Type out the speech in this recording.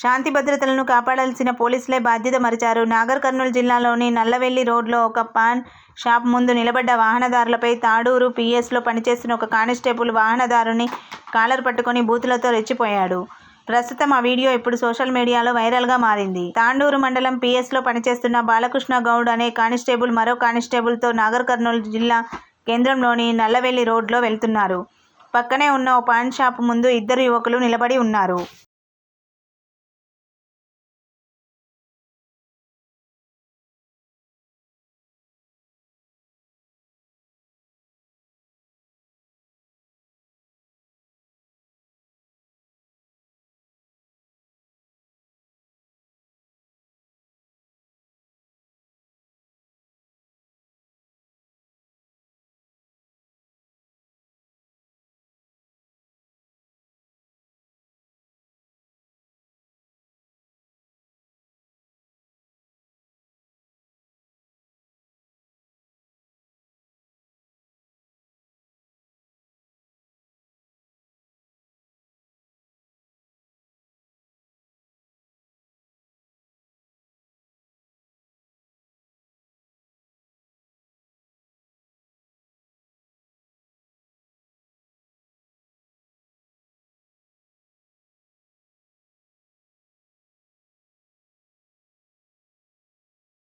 శాంతి భద్రతలను కాపాడాల్సిన పోలీసులే బాధ్యత మరిచారు. నాగర్ కర్నూలు జిల్లాలోని నల్లవెల్లి రోడ్లో ఒక పాన్ షాప్ ముందు నిలబడ్డ వాహనదారులపై తాడూరు పీఎస్లో పనిచేస్తున్న ఒక కానిస్టేబుల్ వాహనదారుని కాలర్ పట్టుకొని బూతులతో రెచ్చిపోయాడు. ప్రస్తుతం ఆ వీడియో ఇప్పుడు సోషల్ మీడియాలో వైరల్గా మారింది. తాండూరు మండలం పీఎస్లో పనిచేస్తున్న బాలకృష్ణ గౌడ్ అనే కానిస్టేబుల్ మరో కానిస్టేబుల్తో నాగర్ కర్నూలు జిల్లా కేంద్రంలోని నల్లవెల్లి రోడ్లో వెళ్తున్నారు. పక్కనే ఉన్న ఓ పాన్ షాప్ ముందు ఇద్దరు యువకులు నిలబడి ఉన్నారు.